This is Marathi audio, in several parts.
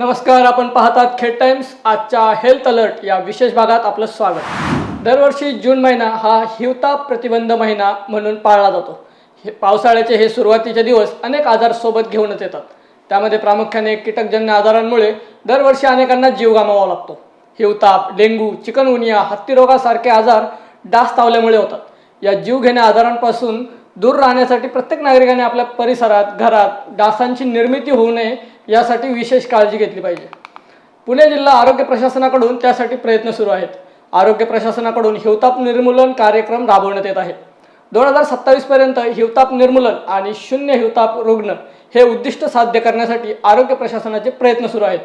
नमस्कार आपण पाहतात खेड टाइम्स. आजच्या हेल्थ अलर्ट या विशेष भागात आपलं स्वागत. दरवर्षी जून महिना हा हिवताप प्रतिबंध महिना म्हणून पाळला जातो. हे पावसाळ्याचे हे सुरुवातीचे दिवस अनेक आजार सोबत घेऊनच येतात. त्यामध्ये प्रामुख्याने कीटकजन्य आजारांमुळे दरवर्षी अनेकांना जीव गमावा लागतो. हिवताप डेंग्यू चिकनगुनिया हत्तीरोगासारखे आजार डास तावल्यामुळे होतात. या जीवघेण्या आजारांपासून दूर राहण्यासाठी प्रत्येक नागरिकाने आपल्या परिसरात घरात डासांची निर्मिती होऊ नये यासाठी विशेष काळजी घेतली पाहिजे. पुणे जिल्हा आरोग्य प्रशासनाकडून त्यासाठी प्रयत्न सुरू आहेत. आरोग्य प्रशासनाकडून हिवताप निर्मूलन कार्यक्रम राबवण्यात येत आहे. दोन हजार सत्तावीस पर्यंत हिवताप निर्मूलन आणि शून्य हिवताप रुग्ण हे उद्दिष्ट साध्य करण्यासाठी आरोग्य प्रशासनाचे प्रयत्न सुरू आहेत.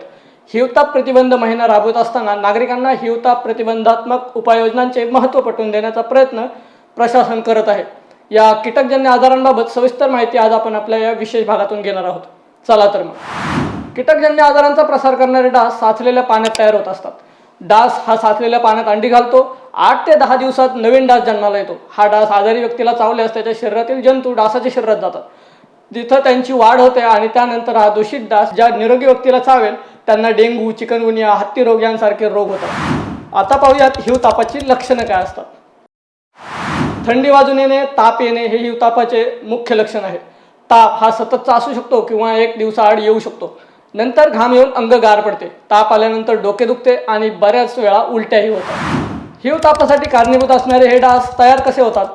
हिवताप प्रतिबंध महिना राबवत असताना नागरिकांना हिवताप प्रतिबंधात्मक उपाययोजनांचे महत्त्व पटवून देण्याचा प्रयत्न प्रशासन करत आहे. या कीटकजन्य आजारांबाबत सविस्तर माहिती आज आपण आपल्या या विशेष भागातून घेणार आहोत. चला तर मग. कीटकजन्य आजारांचा प्रसार करणारे डास साचलेल्या पाण्यात तयार होत असतात. डास हा साचलेल्या पाण्यात अंडी घालतो. आठ ते दहा दिवसात नवीन डास जन्माला येतो. हा डास आजारी व्यक्तीला चावल्यास त्याच्या शरीरातील जंतू डासाच्या शरीरात जातात. जिथं त्यांची वाढ होते आणि त्यानंतर हा दूषित डास ज्या निरोगी व्यक्तीला चावेल त्यांना डेंग्यू चिकनगुनिया हत्ती रोग यांसारखे रोग होतात. आता पाहूयात हिवतापाची लक्षणं काय असतात. थंडी वाजून येणे ताप येणे हे हिवतापाचे मुख्य लक्षण आहे ताप हा सततचा असू शकतो किंवा एक दिवसाआड येऊ शकतो. नंतर घाम येऊन अंग गार पडते. ताप आल्यानंतर डोके दुखते आणि बऱ्याच वेळा उलट्याही होतात. हिव तापासाठी कारणीभूत असणारे हे डास तयार कसे होतात?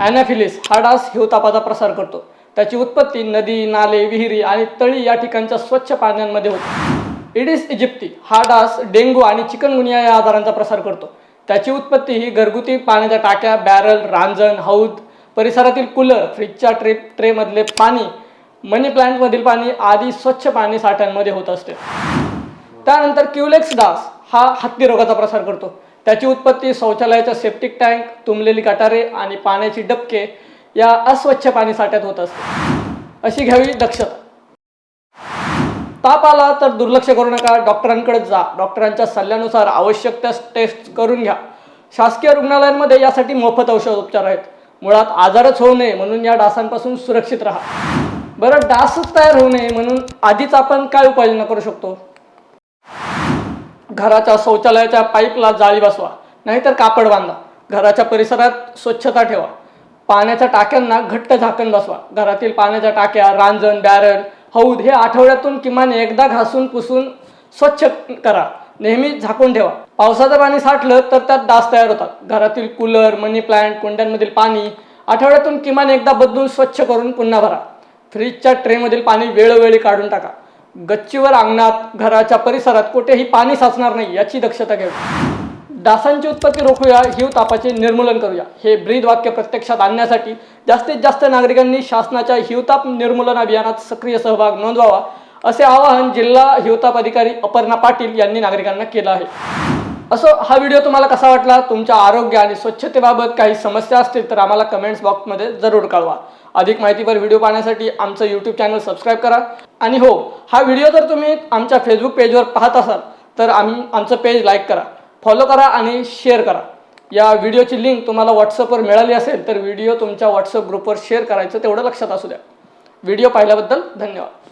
ॲनाफिलिस हा डास हिवतापाचा प्रसार करतो. त्याची उत्पत्ती नदी नाले विहिरी आणि तळी या ठिकाणच्या स्वच्छ पाण्यामध्ये होते. इडिस इजिप्ती हा डास डेंगू आणि चिकनगुनिया या आजारांचा प्रसार करतो. त्याची उत्पत्ती ही घरगुती पाण्याच्या टाक्या बॅरल रांजण हौद परिसरातील कूलर फ्रीजच्या ट्रे ट्रेमधले पाणी मनी प्लांटमधील पाणी आधी स्वच्छ पाणी साठ्यांमध्ये होत असते. त्यानंतर क्युलेक्स डास हा हत्ती रोगाचा प्रसार करतो. त्याची उत्पत्ती शौचालयाच्या सेप्टिक टँक तुंबलेली गटारे आणि पाण्याची डबके या अस्वच्छ पाणी साठ्यात होत असते. अशी घ्यावी दक्षता. ताप आला तर दुर्लक्ष करू नका. डॉक्टरांकडे जा. डॉक्टरांच्या सल्ल्यानुसार आवश्यक त्या टेस्ट करून घ्या. शासकीय रुग्णालयांमध्ये यासाठी मोफत औषध उपचार आहेत. मुळात आजारच होऊ नये म्हणून या डासांपासून सुरक्षित राहा. बरं डासच तयार होऊ नये म्हणून आधीच आपण काय उपाययोजना करू शकतो? घराच्या शौचालयाच्या पाईपला जाळी बसवा नाहीतर कापड बांधा. घराच्या परिसरात स्वच्छता ठेवा. पाण्याच्या टाक्यांना घट्ट झाकण बसवा. घरातील पाण्याच्या टाक्या रांजण बॅरल हौद हे आठवड्यातून किमान एकदा घासून पुसून स्वच्छ करा. नेहमी झाकून ठेवा. पावसाचं पाणी साठलं तर त्यात डास तयार होतात. घरातील कूलर मनी प्लांट कुंड्यांमधील पाणी आठवड्यातून किमान एकदा बदलून स्वच्छ करून पुन्हा भरा. फ्रीजच्या ट्रेमधील पाणी वेळोवेळी काढून टाका. गच्चीवर अंगणात घराच्या परिसरात कुठेही पाणी साचणार नाही याची दक्षता घ्यावी डासांची उत्पत्ती रोखूया हिव तापाचे निर्मूलन करूया. हे ब्रीद वाक्य प्रत्यक्षात आणण्यासाठी जास्तीत जास्त नागरिकांनी शासनाच्या हिवताप निर्मूलन अभियानात सक्रिय सहभाग नोंदवावा असे आवाहन जिल्हा हिवताप अधिकारी अपर्णा पाटील यांनी नागरिकांना केलं आहे. असं हा व्हिडिओ तुम्हाला कसा वाटला? तुमच्या आरोग्य आणि स्वच्छतेबाबत काही समस्या असतील तर आम्हाला कमेंट्स बॉक्समध्ये जरूर कळवा. अधिक माहितीपर व्हिडिओ पाहण्यासाठी आमचं यूट्यूब चॅनल सबस्क्राईब करा. आणि हो हा व्हिडिओ जर तुम्ही आमच्या फेसबुक पेजवर पाहत असाल तर आम्ही आमचं पेज लाईक करा फॉलो करा आणि शेअर करा. या व्हिडिओची लिंक तुम्हाला व्हॉट्सअपवर मिळाली असेल तर व्हिडिओ तुमच्या व्हॉट्सअप ग्रुपवर शेअर करायचं तेवढं लक्षात असू द्या. व्हिडिओ पाहिल्याबद्दल धन्यवाद.